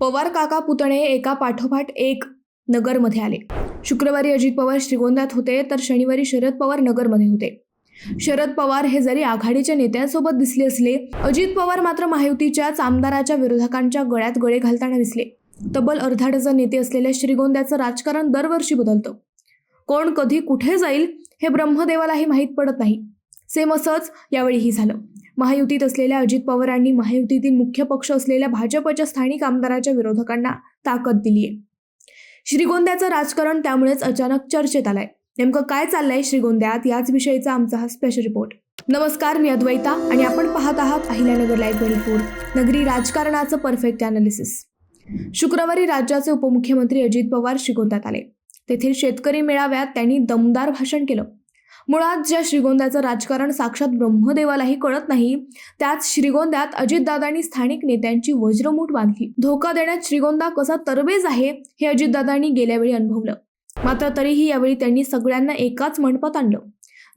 पवार काका पुतणे एका पाठोपाठ एक नगरमध्ये आले. शुक्रवारी अजित पवार श्रीगोंद्यात होते तर शनिवारी शरद पवार नगरमध्ये होते. शरद पवार हे जरी आघाडीच्या नेत्यांसोबत दिसले असले अजित पवार मात्र महायुतीच्याच आमदाराच्या विरोधकांच्या गळ्यात गळे घालताना दिसले. तब्बल अर्धा डझन नेते असलेल्या श्रीगोंद्याचं राजकारण दरवर्षी बदलतं. कोण कधी कुठे जाईल हे ब्रह्मदेवालाही माहीत पडत नाही. सेम असंच यावेळीही झालं. महायुतीत असलेल्या अजित पवारांनी महायुतीतील मुख्य पक्ष असलेल्या भाजपच्या स्थानिक आमदाराच्या विरोधकांना ताकद दिली आहे श्रीगोंद्याचं राजकारण त्यामुळेच अचानक चर्चेत आलंय. नेमकं काय चाललंय श्रीगोंद्यात? याच विषयीचा आमचा हा स्पेशल रिपोर्ट नमस्कार मी अद्वैता आणि आपण पाहत आहात अहिल्यानगर लाईव्ह ट्वेंटी नगरी राजकारणाचं परफेक्ट अनालिसिस शुक्रवारी राज्याचे उपमुख्यमंत्री अजित पवार श्रीगोंद्यात आले. तेथील शेतकरी मेळाव्यात त्यांनी दमदार भाषण केलं. मुळात ज्या श्रीगोंद्याचं राजकारण साक्षात ब्रह्मदेवालाही कळत नाही त्याच श्रीगोंद्यात अजितदादांनी स्थानिक नेत्यांची वज्रमूठ बांधली धोका देण्यात श्रीगोंदा कसा तरबेज आहे हे अजितदादांनी गेल्यावेळी अनुभवलं. मात्र तरीही यावेळी त्यांनी सगळ्यांना एकाच मंडपात आणलं.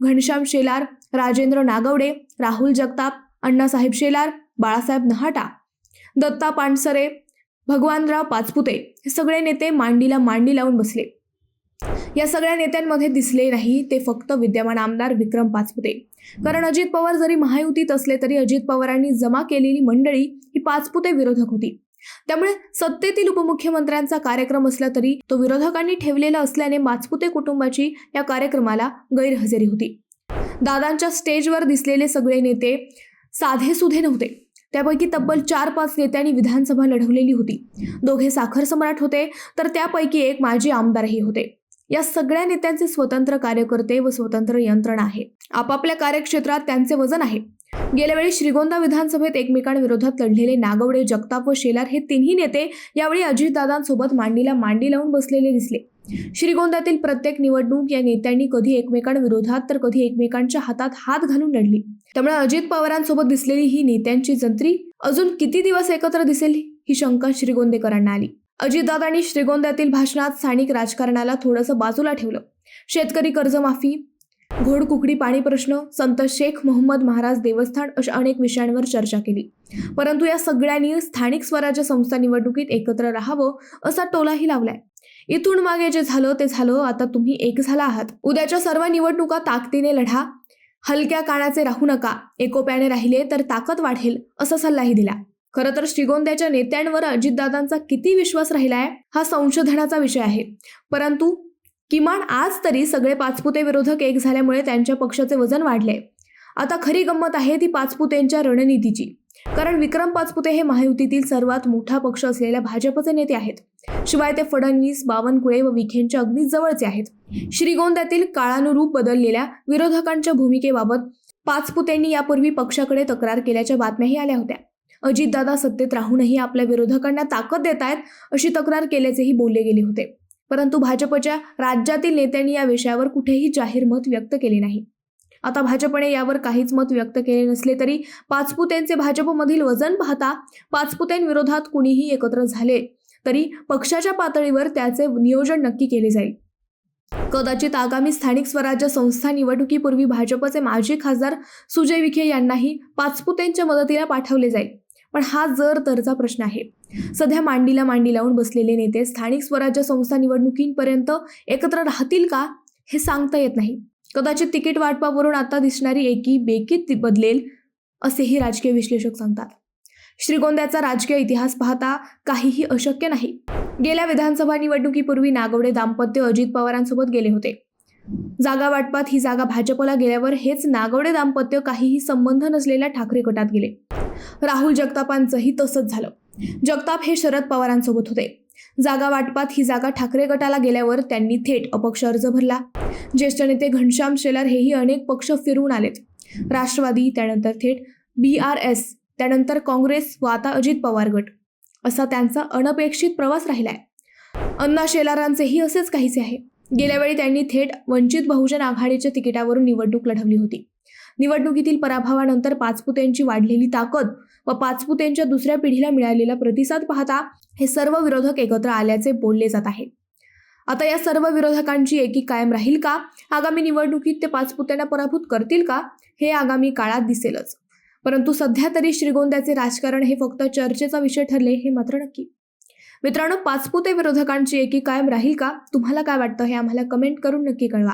घनश्याम शेलार राजेंद्र नागवडे राहुल जगताप अण्णासाहेब शेलार बाळासाहेब नहाटा दत्ता पानसरे भगवानराव पाचपुते हे सगळे नेते मांडीला मांडी लावून बसले. या सगळ्या नेत्यांमध्ये दिसले नाही ते फक्त विद्यमान आमदार विक्रम पाचपुते. कारण अजित पवार जरी महायुतीत असले तरी अजित पवारांनी जमा केलेली मंडळी ही पाचपुते विरोधक होती. त्यामुळे सत्तेतील उपमुख्यमंत्र्यांचा कार्यक्रम असला तरी तो विरोधकांनी ठेवलेला असल्याने पाचपुते कुटुंबाची या कार्यक्रमाला गैरहजेरी होती. दादांच्या स्टेजवर दिसलेले सगळे नेते साधे सुधे नव्हते. त्यापैकी तब्बल चार पाच नेत्यांनी विधानसभा लढवलेली होती. दोघे साखर सम्राट होते तर त्यापैकी एक माजी आमदारही होते. या सगळ्या नेत्यांचे स्वतंत्र कार्यकर्ते व स्वतंत्र यंत्रणा आहे. आपापल्या कार्यक्षेत्रात त्यांचे वजन आहे. गेल्या वेळी श्रीगोंदा विधानसभेत एकमेकांविरोधात लढलेले नागवडे जगताप व शेलार हे तिन्ही नेते यावेळी अजितदादांसोबत मांडीला मांडी लावून बसलेले दिसले. श्रीगोंद्यातील प्रत्येक निवडणूक या नेत्यांनी कधी एकमेकांविरोधात तर कधी एकमेकांच्या हातात हात घालून लढली. त्यामुळे अजित पवारांसोबत दिसलेली ही नेत्यांची जंत्री अजून किती दिवस एकत्र दिसेल ही शंका श्रीगोंदेकरांना आली. अजितदादांनी श्रीगोंद्यातील भाषणात स्थानिक राजकारणाला थोडंसं बाजूला ठेवलं. शेतकरी कर्जमाफी घोडकुकडी पाणी प्रश्न संत शेख मोहम्मद महाराज देवस्थान अशा अनेक विषयांवर चर्चा केली. परंतु या सगळ्यांनी स्थानिक स्वराज्य संस्था निवडणुकीत एकत्र राहावं असा टोलाही लावलाय. इथून मागे जे झालं ते झालं आता तुम्ही एक झाला आहात. उद्याच्या सर्व निवडणुका ताकदीने लढा हलक्या कानाचे राहू नका एकोप्याने राहिले तर ताकद वाढेल असा सल्लाही दिला. खरं तर श्रीगोंद्याच्या नेत्यांवर अजितदादांचा किती विश्वास राहिलाय हा संशोधनाचा विषय आहे. परंतु किमान आज तरी सगळे पाचपुते विरोधक एक झाल्यामुळे त्यांच्या पक्षाचे वजन वाढले. आता खरी गंमत आहे ती पाचपुतेंच्या रणनीतीची. कारण विक्रम पाचपुते हे महायुतीतील सर्वात मोठा पक्ष असलेल्या भाजपचे नेते आहेत. शिवाय ते फडणवीस बावनकुळे व विखेंच्या अगदी जवळचे आहेत. श्रीगोंद्यातील काळानुरूप बदललेल्या विरोधकांच्या भूमिकेबाबत पाचपुतेंनी यापूर्वी पक्षाकडे तक्रार केल्याच्या बातम्याही आल्या होत्या. अजितदादा सत्तेत राहूनही आपल्या विरोधकांना ताकद देत आहेत अशी तक्रार केल्याचेही बोलले गेले होते. परंतु भाजपच्या राज्यातील नेत्यांनी या विषयावर कुठेही जाहीर मत व्यक्त केले नाही. आता भाजपने यावर काहीच मत व्यक्त केले नसले तरी पाचपुतेंचे भाजपमधील वजन पाहता पाचपुतेंविरोधात कुणीही एकत्र झाले तरी पक्षाच्या पातळीवर त्याचे नियोजन नक्की केले जाईल. कदाचित आगामी स्थानिक स्वराज्य संस्था निवडणुकीपूर्वी भाजपचे माजी खासदार सुजय विखे यांनाही पाचपुतेंच्या मदतीला पाठवले जाईल. पण हा जर तरचा प्रश्न आहे. सध्या मांडीला मांडी लावून बसलेले नेते स्थानिक स्वराज्य संस्था निवडणुकींपर्यंत एकत्र राहतील का हे सांगता येत नाही. कदाचित तिकीट वाटपावरून आता दिसणारी एकी बेकीत बदलेल असेही राजकीय विश्लेषक सांगतात. श्रीगोंद्याचा राजकीय इतिहास पाहता काहीही अशक्य नाही. गेल्या विधानसभा निवडणुकीपूर्वी नागवडे दाम्पत्य अजित पवारांसोबत गेले होते. जागा वाटपात ही जागा भाजपला गेल्यावर हेच नागवडे दाम्पत्य काहीही संबंध नसलेल्या ठाकरे गटात गेले. राहुल जगतापांचंही तसंच झालं. जगताप हे शरद पवारांसोबत होते. जागा वाटपात ही जागा ठाकरे गटाला गेल्यावर त्यांनी थेट अपक्ष अर्ज भरला. ज्येष्ठ नेते घनश्याम शेलार हेही अनेक पक्ष फिरवून आलेत. राष्ट्रवादी त्यानंतर थेट बी आर एस त्यानंतर काँग्रेस व आता अजित पवार गट. असा त्यांचा अनपेक्षित प्रवास राहिलाय. अण्णा शेलारांचेही असेच काहीसे आहे. गेल्यावेळी त्यांनी थेट वंचित बहुजन आघाडीच्या तिकिटावरून निवडणूक लढवली होती. निवडणुकीतील पराभवानंतर पाचपुतेंची वाढलेली ताकद व पाचपुतेंच्या दुसऱ्या पिढीला मिळालेला प्रतिसाद पाहता हे सर्व विरोधक एकत्र आल्याचे बोलले जात आहे. आता या सर्व विरोधकांची एकी कायम राहील का? आगामी निवडणुकीत ते पाचपुत्यांना पराभूत करतील का? हे आगामी काळात दिसेलच. परंतु सध्या तरी श्रीगोंद्याचे राजकारण हे फक्त चर्चेचा विषय ठरले हे मात्र नक्की. मित्रांनो पाचपुते विरोधकांची एकी कायम राहील का? तुम्हाला काय वाटतं हे आम्हाला कमेंट करून नक्की कळवा.